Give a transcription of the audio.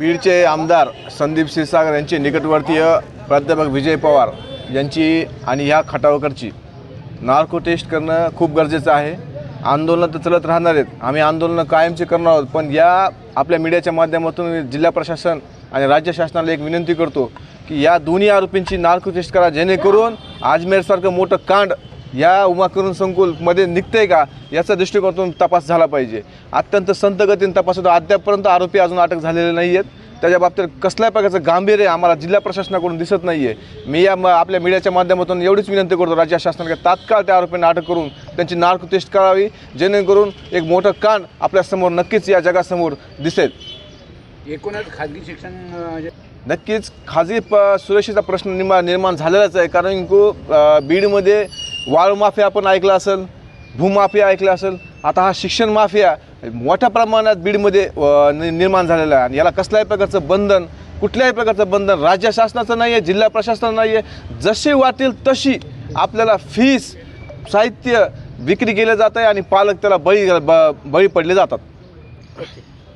बीडचे आमदार संदीप क्षीरसागर यांचे निकटवर्तीय प्राध्यापक विजय पवार यांची आणि ह्या खटावकरची नार्को टेस्ट करणं खूप गरजेचं आहे. आंदोलनं तर चलत राहणार आहेत. आम्ही आंदोलनं कायमचे करणार आहोत. पण या आपल्या मीडियाच्या माध्यमातून जिल्हा प्रशासन आणि राज्य शासनाला एक विनंती करतो की या दोन्ही आरोपींची नार्को टेस्ट करा जेणेकरून अजमेरसारखं मोठं कांड या उमाकरण संकुलमध्ये निघतंय का? याचा दृष्टिकोनातून तपास झाला पाहिजे. अत्यंत संत गतीने तपास होतो अद्यापपर्यंत आरोपी अजून अटक झालेले नाही आहेत त्याच्या बाबतीत कसल्याही प्रकारचं गांभीर्य आम्हाला जिल्हा प्रशासनाकडून दिसत नाही आहे मी या म- आपल्या मीडियाच्या माध्यमातून एवढीच विनंती करतो राज्य शासनाला की तात्काळ त्या आरोपींना अटक करून त्यांची नार्को टेस्ट करावी. जेणेकरून एक मोठं कांड आपल्यासमोर नक्कीच या जगासमोर दिसेल. एकूणच खाजगी शिक्षण नक्कीच खाजगी प सुरक्षेचा प्रश्न निर्माण निर्माण झालेलाच आहे. कारण की बीडमध्ये वाळूमाफिया आपण ऐकलं असेल भूमाफिया ऐकलं असेल. आता हा शिक्षण माफिया मोठ्या प्रमाणात बीडमध्ये नि- निर्माण झालेला आहे. आणि याला कसल्याही प्रकारचं बंधन कुठल्याही प्रकारचं बंधन राज्य शासनाचं नाही आहे जिल्हा प्रशासनाचं नाही आहे जशी वाटेल तशी आपल्याला फीस साहित्य विक्री केलं जात आहे आणि पालक त्याला बळी ब बळी पडले जातात.